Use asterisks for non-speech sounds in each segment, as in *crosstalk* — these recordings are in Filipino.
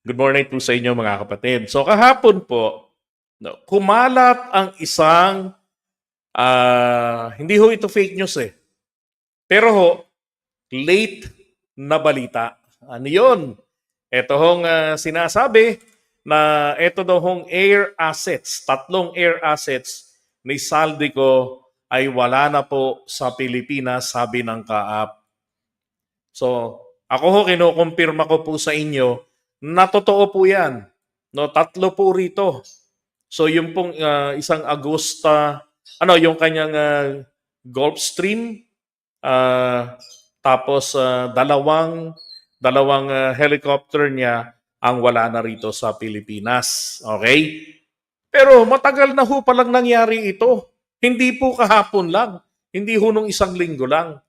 Good morning po sa inyo mga kapatid. So kahapon po, kumalat ang isang, ah, hindi ho ito fake news eh. Pero ho, late na balita. Ano yun? Ito hong ah, sinasabi na ito daw hong air assets, tatlong air assets ni Saldico ay wala na po sa Pilipinas, sabi ng kaap. So, ako ho, kinukumpirma ko po sa inyo na totoo po yan. No, tatlo po rito. So, yung pong ah, isang Agusta, ano, yung kanyang ah, Gulfstream, ah, tapos ah, dalawang dalawang ah, helicopter niya ang wala na rito sa Pilipinas. Okay? Pero matagal na ho palang nangyari ito. Hindi po kahapon lang. Hindi ho nung isang linggo lang.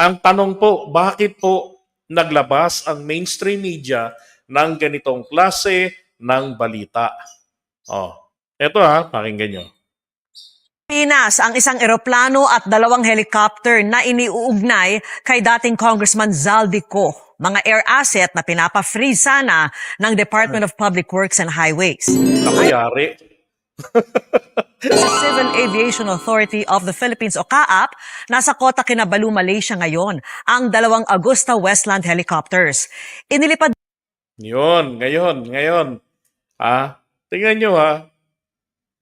Ang tanong po, bakit po naglabas ang mainstream media ng ganitong klase ng balita? Oh, eto ha, pakinggan nyo. Pinas ang isang eroplano at dalawang helicopter na iniuugnay kay dating Congressman Zaldico, mga air asset na pinapa-freeze sana ng Department of Public Works and Highways. Nakayari. *laughs* Sa Civil Aviation Authority of the Philippines o CAAP, nasa Kota Kinabalu, Malaysia ngayon ang dalawang Augusta Westland helicopters. Inilipad Yun, ngayon, ngayon. Ha? Tingnan nyo ha.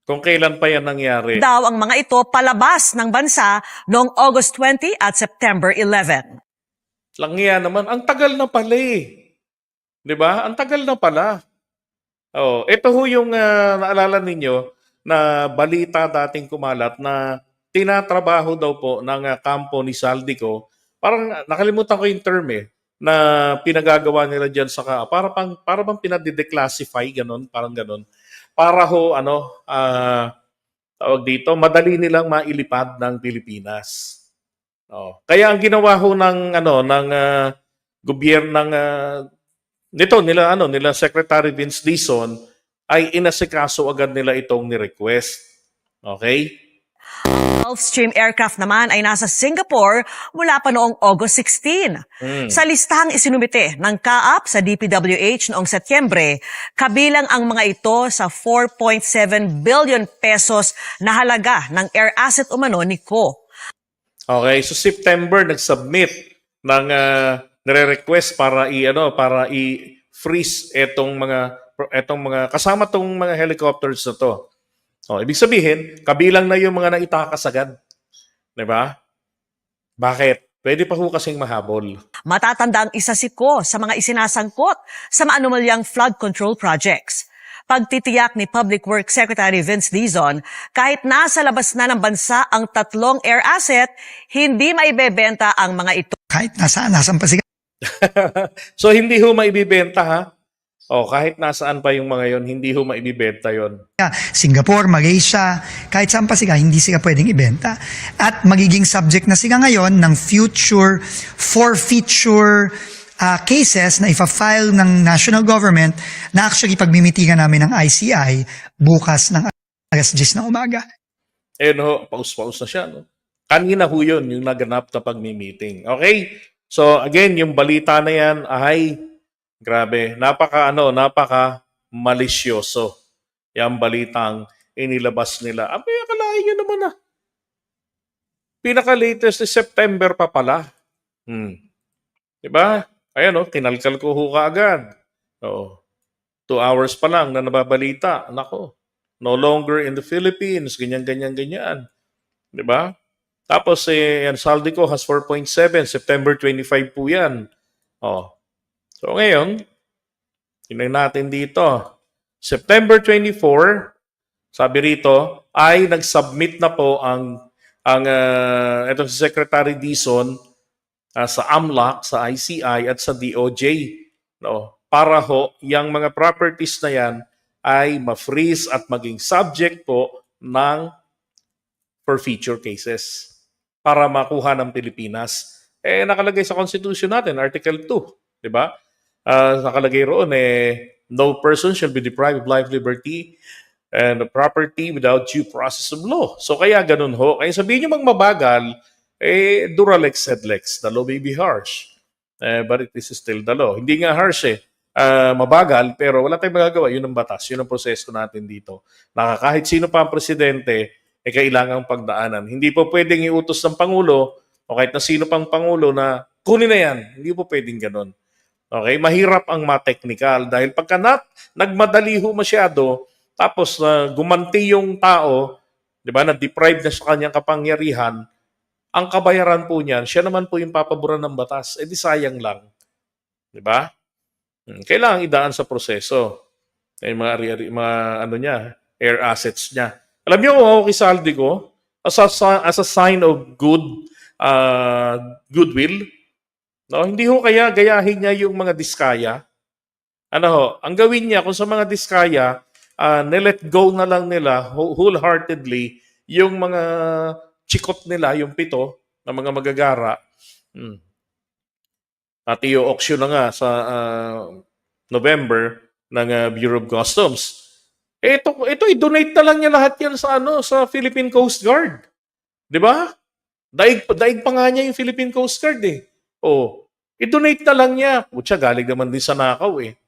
Kung kailan pa yan nangyari. daw ang mga ito palabas ng bansa noong August 20 at September 11. Langya naman. Ang tagal na pala eh. Di ba? Ang tagal na pala. Oh, ito ho yung ah, naalala ninyo na balita dating kumalat na tinatrabaho daw po ng ah, kampo ni Saldico. Parang ah, nakalimutan ko yung term eh na pinagagawa nila diyan sa para pang para bang pinadideclassify ganun, parang ganun. Para ho ano ah tawag dito, madali nilang mailipad ng Pilipinas. Oh. Kaya ang ginawa ho ng ano ng ah, gobyerno ng ah, nito nila ano nila Secretary Vince Dizon ay inasikaso agad nila itong ni-request. Okay? Gulfstream aircraft naman ay nasa Singapore mula pa noong August 16. Mm. Sa listahang isinumite ng CAAP sa DPWH noong Setyembre, kabilang ang mga ito sa 4.7 billion pesos na halaga ng air asset umano ni Co. Okay, so September nag-submit ng uh, nire-request para i ano para i-freeze etong mga etong mga kasama tong mga helicopters na to. Oh, ibig sabihin, kabilang na yung mga naitakas agad. 'Di ba? Bakit? Pwede pa ho kasing mahabol. Matatanda ang isa si Co sa mga isinasangkot sa maanumalyang flood control projects. Pagtitiyak ni Public Works Secretary Vince Dizon, kahit nasa labas na ng bansa ang tatlong air asset, hindi maibebenta ang mga ito. kahit nasaan, nasaan pa *laughs* so hindi ho maibibenta ha. Oh, kahit nasaan pa yung mga yon, hindi ho maibibenta yon. Singapore, Malaysia, kahit saan pa sila, hindi sila pwedeng ibenta. At magiging subject na sila ngayon ng future forfeiture ah, cases na ifa-file ng national government na actually pagmimitigan namin ng ICI bukas ng alas 10 ng umaga. Ayun ho, paus-paus na siya. No? Kanina ho yun, yung naganap na pag-meeting. Okay? So again, yung balita na yan ay grabe, napaka ano, napaka malisyoso. Yung balitang inilabas nila. Abay, akalain nyo naman ah. Pinaka-latest is September pa pala. Hmm. Diba? Ayan o, kinalkal ko ho kaagad. Oo. Two hours pa lang na nababalita. Nako, no longer in the Philippines, ganyan, ganyan, ganyan. Di ba? Tapos, eh, yan, Saldico has 4.7. September 25 po yan. Oh. So, ngayon, tingnan natin dito. September 24, sabi rito, ay nag-submit na po ang ang uh, itong si Secretary Dizon ah, sa AMLAC, sa ICI at sa DOJ. No? Para ho, yung mga properties na yan ay ma-freeze at maging subject po ng for future cases para makuha ng Pilipinas. Eh, nakalagay sa Constitution natin, Article 2, di ba? Ah, nakalagay roon, eh, no person shall be deprived of life, liberty, and property without due process of law. So kaya ganun ho. Kaya sabihin nyo magmabagal, eh, Duralex said Lex, the law may be harsh. Eh, but it is still the law. Hindi nga harsh eh. ah, mabagal, pero wala tayong magagawa. Yun ang batas, yun ang proseso natin dito. Na kahit sino pa ang presidente, eh kailangang pagdaanan. Hindi po pwedeng iutos ng Pangulo o kahit na sino pang Pangulo na kunin na yan. Hindi po pwedeng ganun. Okay, mahirap ang ma-technical dahil pagka nat, nagmadali ho masyado, tapos na gumanti yung tao, 'di ba, na-deprive na sa kanyang kapangyarihan, ang kabayaran po niyan, siya naman po yung papaboran ng batas. Eh di sayang lang. 'Di ba? Hmm, Kailangan idaan sa proseso. Eh, mga, ari- mga ano niya, air assets niya. Alam niyo kung ako kisaldi ko, as a, as a sign of good uh, goodwill, no, hindi ho kaya gayahin niya yung mga diskaya. Ano ho, ang gawin niya kung sa mga diskaya, uh, nilet go na lang nila wh- wholeheartedly yung mga chikot nila, yung pito na mga magagara. Hmm. At i-auction na nga sa ah, November ng ah, Bureau of Customs. Eh, ito, ito i-donate na lang niya lahat yan sa ano sa Philippine Coast Guard. 'Di ba? Daig, daig pa nga niya yung Philippine Coast Guard eh. Oh, i-donate na lang niya. Putya, galing naman din sa nakaw eh.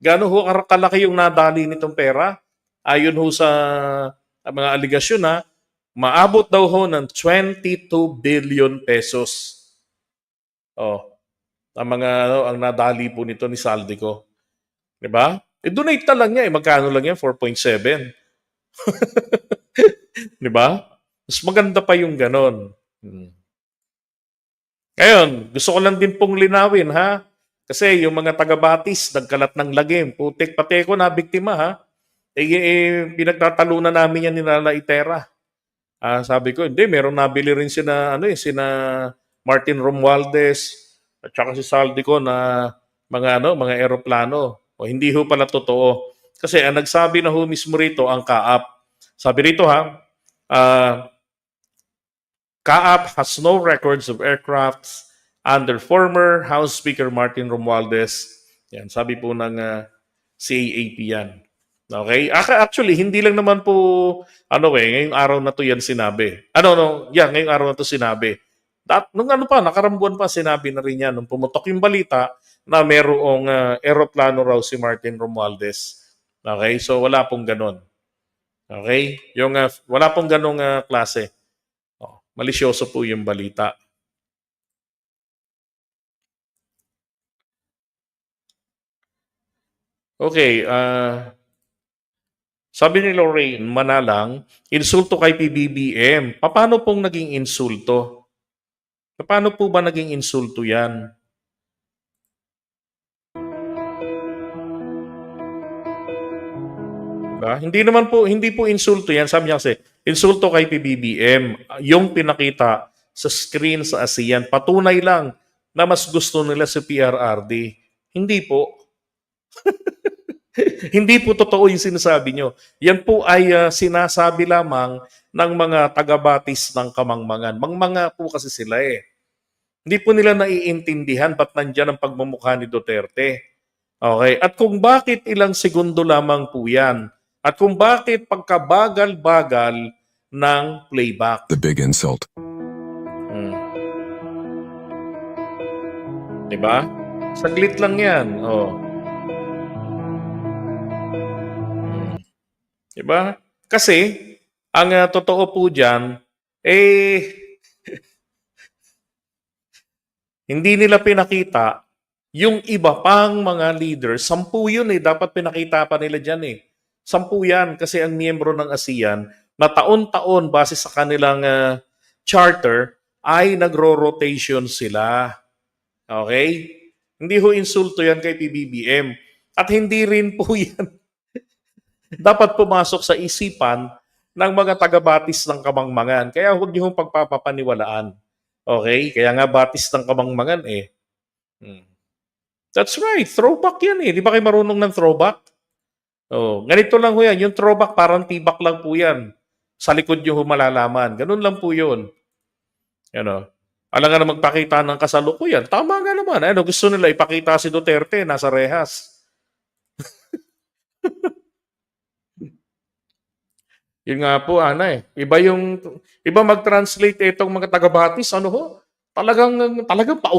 Gaano ho kalaki yung nadali nitong pera? Ayon ho sa mga aligasyon na maabot daw ho ng 22 billion pesos. Oh, ang mga ano, ang nadali po nito ni Saldico. 'Di ba? I-donate na lang niya eh. Magkano lang yan? 4.7. *laughs* 'Di ba? Mas maganda pa yung ganon. Hmm. Ngayon, gusto ko lang din pong linawin ha. Kasi yung mga taga-batis, nagkalat ng lagim. Putik pati ko na biktima ha. Eh, eh, pinagtatalunan namin yan ni Nala Itera. Ah, sabi ko, hindi, meron nabili rin sina, ano eh, sina Martin Romualdez at saka si Saldico na mga ano, mga eroplano. O hindi ho pala totoo. Kasi ang nagsabi na ho mismo rito ang kaap. Sabi rito ha, ah, Kaap has no records of aircrafts under former House Speaker Martin Romualdez. Yan, sabi po ng ah, CAAP yan. Okay? Actually, hindi lang naman po, ano eh, ngayong araw na to yan sinabi. Ano, no, yan, ngayong araw na to sinabi. At nung ano pa, nakarambuan pa, sinabi na rin yan, nung pumutok yung balita na merong ah, eroplano raw si Martin Romualdez. Okay? So, wala pong ganon. Okay? Yung, ah, wala pong ganong ah, klase. Malisyoso po yung balita. Okay, ah sabi ni Lorraine Manalang, insulto kay PBBM. Paano pong naging insulto? Paano po ba naging insulto yan? Diba? Hindi naman po, hindi po insulto yan. Sabi niya kasi, insulto kay PBBM. Yung pinakita sa screen sa ASEAN, patunay lang na mas gusto nila si PRRD. Hindi po. *laughs* Hindi po totoo yung sinasabi nyo. Yan po ay ah, sinasabi lamang ng mga taga-batis ng kamangmangan. Mangmanga po kasi sila eh. Hindi po nila naiintindihan ba't nandyan ang pagmumukha ni Duterte. Okay? At kung bakit ilang segundo lamang po yan. At kung bakit pagkabagal-bagal ng playback. The big insult. Hmm. Diba? Saglit lang yan. Oh. Hmm. Diba? Kasi, ang ah, totoo po dyan, eh, *laughs* hindi nila pinakita yung iba pang mga leaders. Sampu yun eh. Dapat pinakita pa nila dyan eh. Sampu yan kasi ang miyembro ng ASEAN na taon-taon base sa kanilang ah, charter ay nagro-rotation sila. Okay? Hindi ho insulto yan kay PBBM. At hindi rin po *laughs* yan dapat pumasok sa isipan ng mga taga-batis ng kamangmangan. Kaya huwag niyo hong pagpapapaniwalaan. Okay? Kaya nga batis ng kamangmangan eh. Hmm. That's right. Throwback yan eh. Di ba kayo marunong ng throwback? Oh, ganito lang ho yan. Yung throwback parang tibak lang po yan. Sa likod nyo malalaman. Ganun lang po yun. Ano? Alam nga na magpakita ng kasalukuyan. Tama nga naman. Ano, gusto nila ipakita si Duterte nasa rehas. *laughs* Yun nga po, ana eh. Iba yung, iba mag-translate itong mga taga-batis, ano ho? Talagang, talagang pa